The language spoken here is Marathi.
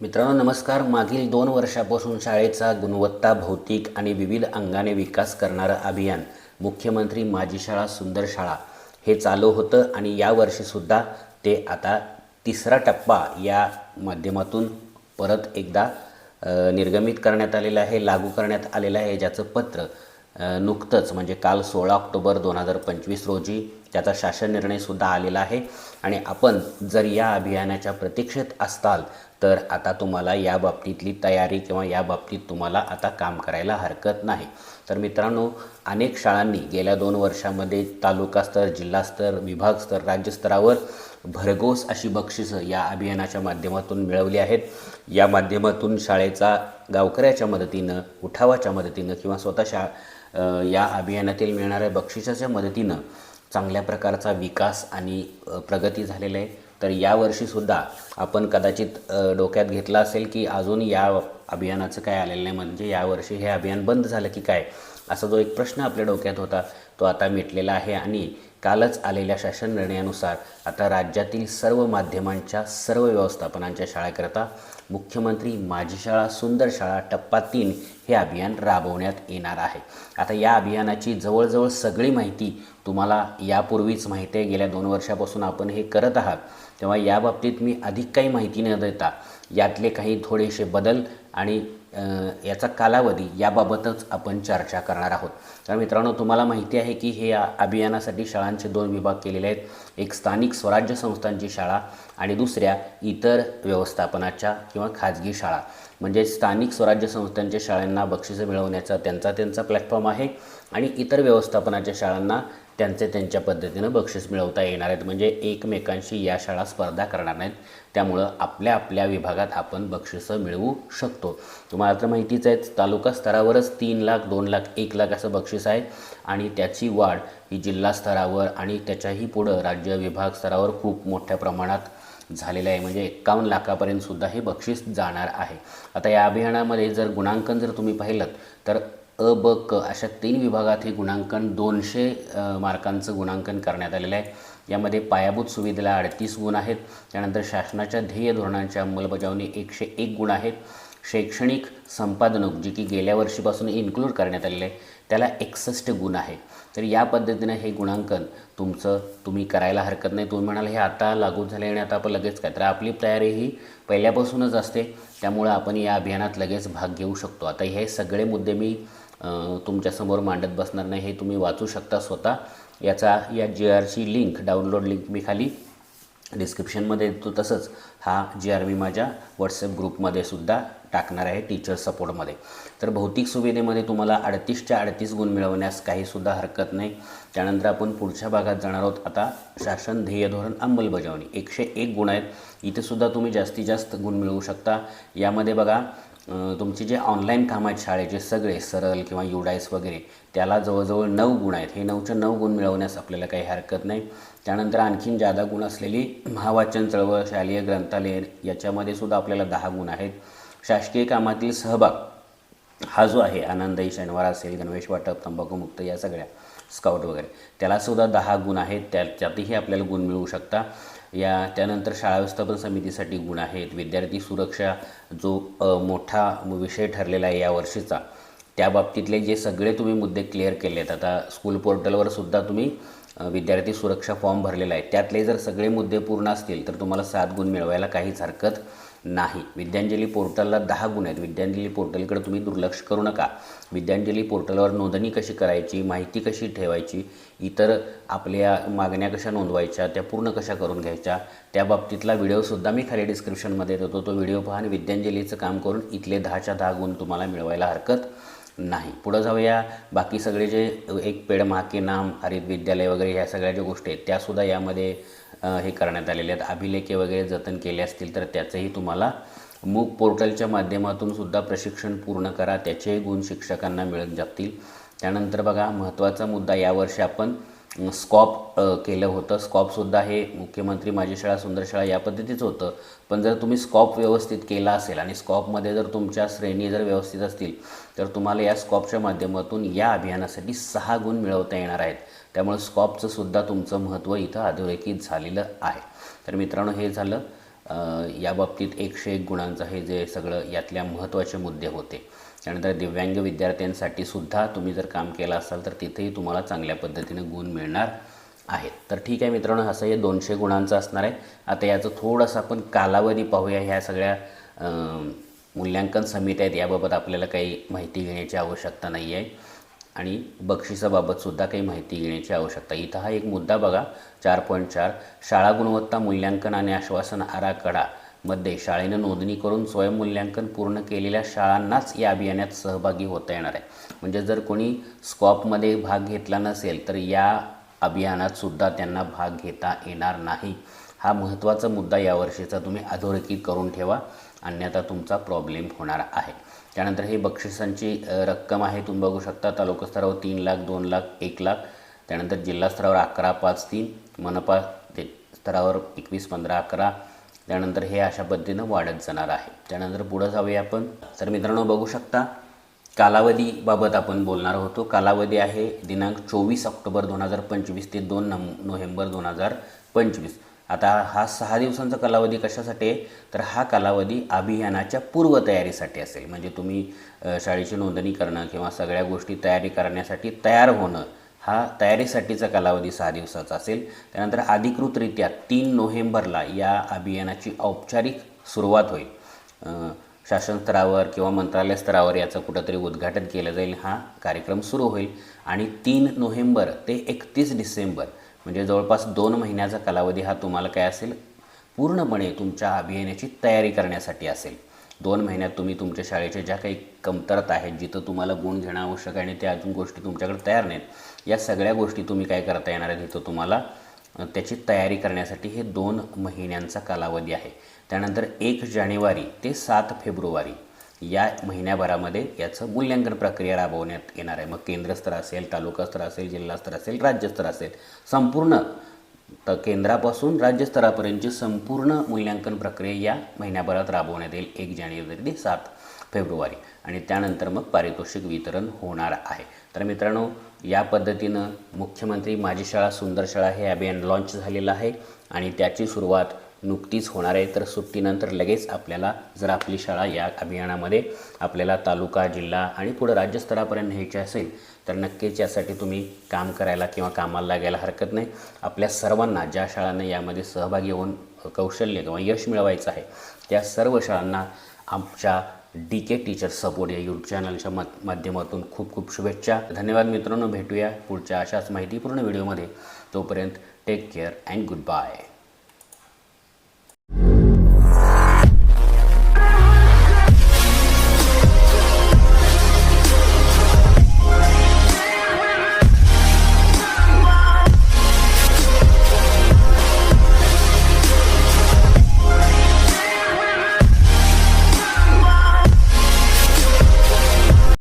मित्रांनो नमस्कार. मागील दोन वर्षापासून शाळेचा गुणवत्ता भौतिक आणि विविध अंगाने विकास करणारं अभियान मुख्यमंत्री माझी शाळा सुंदर शाळा हे चालू होतं आणि यावर्षीसुद्धा ते आता तिसरा टप्पा या माध्यमातून परत एकदा निर्गमित करण्यात आलेलं आहे लागू करण्यात आलेलं आहे ज्याचं पत्र. नुकतंच म्हणजे काल सोळा ऑक्टोबर दोन हजार पंचवीस रोजी त्याचा शासन निर्णयसुद्धा आलेला आहे. आणि आपण जर या अभियानाच्या प्रतीक्षेत असाल तर आता तुम्हाला या बाबतीतली तयारी किंवा या बाबतीत तुम्हाला आता काम करायला हरकत नाही. तर मित्रांनो अनेक शाळांनी गेल्या दोन वर्षामध्ये तालुकास्तर जिल्हास्तर विभागस्तर राज्यस्तरावर भरघोस अशी बक्षिसं या अभियानाच्या माध्यमातून मिळवली आहेत. या माध्यमातून शाळेचा गावकऱ्याच्या मदतीनं उठावाच्या मदतीनं किंवा स्वतः शा या अभियानातील मिळणाऱ्या बक्षिसाच्या मदतीनं चांगल्या प्रकारचा विकास आणि प्रगती झालेला आहे. तर यावर्षीसुद्धा आपण कदाचित डोक्यात घेतलं असेल की अजून या अभियानाचं काय आलेलं नाही. म्हणजे यावर्षी हे अभियान बंद झालं की काय? असा जो एक प्रश्न आपल्या डोक्यात होता तो आता मिटलेला आहे. आणि कालच आलेल्या शासन निर्णयानुसार आता राज्यातील सर्व माध्यमांच्या सर्व व्यवस्थापनांच्या शाळेकरता मुख्यमंत्री माझी शाळा सुंदर शाळा टप्पा तीन हे अभियान राबवण्यात येणार आहे. आता या अभियानाची जवळजवळ सगळी माहिती तुम्हाला यापूर्वीच माहिती आहे. गेल्या दोन वर्षापासून आपण हे करत आहात. तेव्हा याबाबतीत मी अधिक काही माहिती न देता यातले काही थोडेसे बदल आणि याचा कालावधी याबाबतच आपण चर्चा करणार आहोत. तर मित्रांनो तुम्हाला माहिती आहे की हे या अभियानासाठी शाळांचे दोन विभाग केलेले आहेत. एक स्थानिक स्वराज्य संस्थांची शाळा आणि दुसऱ्या इतर व्यवस्थापनाच्या किंवा खाजगी शाळा. म्हणजे स्थानिक स्वराज्य संस्थांच्या शाळांना बक्षिसं मिळवण्याचा त्यांचा त्यांचा प्लॅटफॉर्म आहे आणि इतर व्यवस्थापनाच्या शाळांना त्यांचे त्यांच्या पद्धतीनं बक्षीस मिळवता येणार आहेत. म्हणजे एकमेकांशी या शाळा स्पर्धा करणार नाहीत. त्यामुळं आपल्या आपल्या विभागात आपण बक्षिसं मिळवू शकतो. तुम्हाला तर माहितीच आहे तालुका स्तरावरच तीन लाख दोन लाख एक लाख असं बक्षीस आहे. आणि त्याची वाढ ही जिल्हा स्तरावर आणि त्याच्याही पुढं राज्य विभाग स्तरावर खूप मोठ्या प्रमाणात झालेलं आहे. म्हणजे एक्कावन्न लाखापर्यंत सुद्धा हे बक्षीस जाणार आहे. आता या अभियानामध्ये जर गुणांकन जर तुम्ही पाहिलं तर अ ब क अशा तीन विभागात हे गुणांकन दोनशे मार्कांचं गुणांकन करण्यात आलेलं आहे. यामध्ये पायाभूत सुविधेला अडतीस गुण आहेत. त्यानंतर शासनाच्या ध्येय धोरणांच्या अंमलबजावणी एकशे एक गुण आहेत. शैक्षणिक संपादनक जी की गेल्या वर्षीपासून इन्क्लूड करण्यात आलेलं आहे त्याला एकसष्ट गुण आहे. तर या पद्धतीनं हे गुणांकन तुमचं तुम्ही करायला हरकत नाही. तुम्ही म्हणाल हे आता लागू झाले आणि आता आपण लगेच काय? तर आपली तयारी ही पहिल्यापासूनच असते. त्यामुळं आपण या अभियानात लगेच भाग घेऊ शकतो. आता हे सगळे मुद्दे मी तुमच्यासमोर मांडत बसणार नाही हे तुम्ही वाचू शकता स्वतः. याचा या जी आरची लिंक डाउनलोड लिंक मी खाली डिस्क्रिप्शनमध्ये देतो तसंच. हा जी आर मी माझ्या व्हॉट्सअप ग्रुपमध्ये सुद्धा टाकणार आहे टीचर सपोर्टमध्ये तर भौतिक सुविधेमध्ये तुम्हाला अडतीसच्या अडतीस गुण मिळवण्यास काहीसुद्धा हरकत नाही. त्यानंतर आपण पुढच्या भागात जाणार आहोत. आता शासन ध्येय धोरण अंमलबजावणी. एकशे एक गुण आहेत. इथेसुद्धा तुम्ही जास्तीत जास्त गुण मिळवू शकता. यामध्ये बघा तुमचे जे ऑनलाईन काम आहेत शाळेचे सगळे सरल किंवा युडाईस वगैरे त्याला जवळजवळ नऊ गुण आहेत. हे नऊच्या नऊ गुण मिळवण्यास आपल्याला काही हरकत नाही. त्यानंतर आणखीन जादा गुण असलेली महावाचन चळवळ शालेय ग्रंथालय याच्यामध्ये सुद्धा आपल्याला दहा गुण आहेत. शासकीय कामातील सहभाग हा जो आहे आनंदही शनिवार असेल गणवेश वाटप तंबाखूमुक्त या सगळ्या स्काउट वगैरे. त्यालासुद्धा दहा गुण आहेत. त्या त्यातही आपल्याला गुण मिळू शकता. या त्यानंतर शाळा व्यवस्थापन समितीसाठी गुण आहेत. विद्यार्थी सुरक्षा जो मोठा विषय ठरलेला आहे या वर्षीचा त्या बाबतीतले जे सगळे तुम्ही मुद्दे क्लिअर केले आहेत आता स्कूल पोर्टलवर सुद्धा तुम्ही विद्यार्थी सुरक्षा फॉर्म भरलेला आहे. त्यातले जर सगळे मुद्दे पूर्ण असतील तर तुम्हाला सात गुण मिळवायला काहीच हरकत नाही. विद्यांजली पोर्टलला दहा गुण आहेत. विद्यांजली पोर्टलकडे तुम्ही दुर्लक्ष करू नका. विद्यांजली पोर्टलवर नोंदणी कशी करायची माहिती कशी ठेवायची इतर आपल्या मागण्या कशा नोंदवायच्या त्या पूर्ण कशा करून घ्यायच्या त्या बाबतीतला व्हिडिओसुद्धा मी खाली डिस्क्रिप्शनमध्ये देतो. तो व्हिडिओ पहा आणि विद्यांजलीचं काम करून इथले दहाच्या दहा गुण तुम्हाला मिळवायला हरकत नाही. पुढं जाऊया. बाकी सगळे जे एक पेड महाके नाम हरित विद्यालय वगैरे ह्या सगळ्या ज्या गोष्टी आहेत त्यासुद्धा यामध्ये हे करण्यात आलेले आहेत. अभिलेखे वगैरे जतन केले असतील तर त्याचंही तुम्हाला मूक पोर्टलच्या माध्यमातून सुद्धा प्रशिक्षण पूर्ण करा. त्याचेही गुण शिक्षकांना मिळत जातील. त्यानंतर बघा महत्त्वाचा मुद्दा यावर्षी आपण स्कॉप केलं होतं. स्कॉपसुद्धा हे मुख्यमंत्री माझी शाळा सुंदर शाळा या पद्धतीचं होतं. पण जर तुम्ही स्कॉप व्यवस्थित केला असेल आणि स्कॉपमध्ये जर तुमच्या श्रेणी जर व्यवस्थित असतील तर तुम्हाला या स्कॉपच्या माध्यमातून या अभियानासाठी सहा गुण मिळवता येणार आहेत. त्यामुळे स्कॉपचं सुद्धा तुमचं महत्त्व इथं अधोरेखित झालेलं आहे. तर मित्रांनो हे झालं. या बाबतीत एकशे एक गुणांचं हे जे सगळं यातल्या महत्त्वाचे मुद्दे होते. त्यानंतर दिव्यांग विद्यार्थ्यांसाठी सुद्धा तुम्ही जर काम केलं असाल तर तिथेही तुम्हाला चांगल्या पद्धतीने गुण मिळणार आहेत. तर ठीक आहे मित्रांनो असं हे दोनशे गुणांचं असणार आहे. आता याचं थोडंसं आपण कालावधी पाहूया. ह्या सगळ्या मूल्यांकन समित्या आहेत याबाबत आपल्याला काही माहिती घेण्याची आवश्यकता नाही आहे. आणि बक्षिसाबाबतसुद्धा काही माहिती घेण्याची आवश्यकता इथं हा एक मुद्दा बघा चार पॉईंट चार. शाळा गुणवत्ता मूल्यांकन आणि आश्वासन आराखडा. मध्ये शाळेनं नोंदणी करून स्वयंमूल्यांकन पूर्ण केलेल्या शाळांनाच या अभियानात सहभागी होता येणार आहे. म्हणजे जर कोणी स्कॉपमध्ये भाग घेतला नसेल तर या अभियानातसुद्धा त्यांना भाग घेता येणार नाही. हा महत्त्वाचा मुद्दा यावर्षीचा तुम्ही अधोरेखित करून ठेवा अन्यथा तुमचा प्रॉब्लेम होणार आहे. त्यानंतर हे बक्षिसांची रक्कम आहे तुम्ही बघू शकता तालुकास्तरावर तीन लाख दोन लाख एक लाख त्यानंतर जिल्हास्तरावर अकरा पाच तीन मनपा ते स्तरावर एकवीस पंधरा अकरा त्यानंतर हे अशा पद्धतीनं वाढत जाणार आहे. त्यानंतर पुढं जाऊया आपण. तर मित्रांनो बघू शकता कालावधीबाबत आपण बोलणार होतो. कालावधी आहे दिनांक चोवीस ऑक्टोबर दोन हजार पंचवीस ते दोन नम नोव्हेंबर दोन हजार पंचवीस. आता हा सहा दिवसांचा कालावधी कशासाठी आहे? तर हा कालावधी अभियानाच्या पूर्वतयारीसाठी असेल. म्हणजे तुम्ही शाळेची नोंदणी करणं किंवा सगळ्या गोष्टी तयारी करण्यासाठी तयार होणं हा तयारीसाठीचा कालावधी सहा दिवसाचा असेल. त्यानंतर अधिकृतरित्या तीन नोव्हेंबरला या अभियानाची औपचारिक सुरुवात होईल. शासन स्तरावर किंवा मंत्रालय स्तरावर याचं कुठंतरी उद्घाटन केलं जाईल. हा कार्यक्रम सुरू होईल. आणि तीन नोव्हेंबर ते एकतीस डिसेंबर म्हणजे जवळपास दोन महिन्याचा कालावधी हा तुम्हाला काय असेल? पूर्णपणे तुमच्या अभियानाची तयारी करण्यासाठी असेल. दोन महिन्यात तुम्ही तुमच्या शाळेच्या ज्या काही कमतरता आहेत जिथं तुम्हाला गुण घेणं आवश्यक आहे आणि त्या अजून गोष्टी तुमच्याकडे तयार नाहीत या सगळ्या गोष्टी तुम्ही काय करता येणार आहेत तिथं तुम्हाला त्याची तयारी करण्यासाठी हे दोन महिन्यांचा कालावधी आहे. त्यानंतर एक जानेवारी ते सात फेब्रुवारी या महिन्याभरामध्ये याचं मूल्यांकन प्रक्रिया राबवण्यात येणार आहे. मग केंद्रस्तर असेल तालुका स्तर असेल जिल्हा स्तर असेल राज्यस्तर असेल संपूर्ण तर केंद्रापासून राज्यस्तरापर्यंतची संपूर्ण मूल्यांकन प्रक्रिया या महिन्याभरात राबवण्यात येईल एक जानेवारी ते सात फेब्रुवारी. आणि त्यानंतर मग पारितोषिक वितरण होणार आहे. तर मित्रांनो या पद्धतीनं मुख्यमंत्री माझी शाळा सुंदर शाळा हे अभियान लॉन्च झालेलं आहे आणि त्याची सुरुवात नुकतीच होणार आहे. तर सुट्टीनंतर लगेच आपल्याला जर आपली शाळा या अभियानामध्ये आपल्याला तालुका जिल्हा आणि पुढं राज्यस्तरापर्यंत न्यायची असेल तर नक्कीच यासाठी तुम्ही काम करायला किंवा कामाला लागायला हरकत नाही. आपल्या सर्वांना ज्या शाळांना यामध्ये सहभागी होऊन कौशल्य किंवा यश मिळवायचं आहे त्या सर्व शाळांना आमच्या डी के टीचर सपोर्ट या यूट्यूब चॅनलच्या मत माध्यमातून खूप खूप शुभेच्छा. धन्यवाद मित्रांनो. भेटूया पुढच्या अशाच माहितीपूर्ण व्हिडिओमध्ये. तोपर्यंत take care and good bye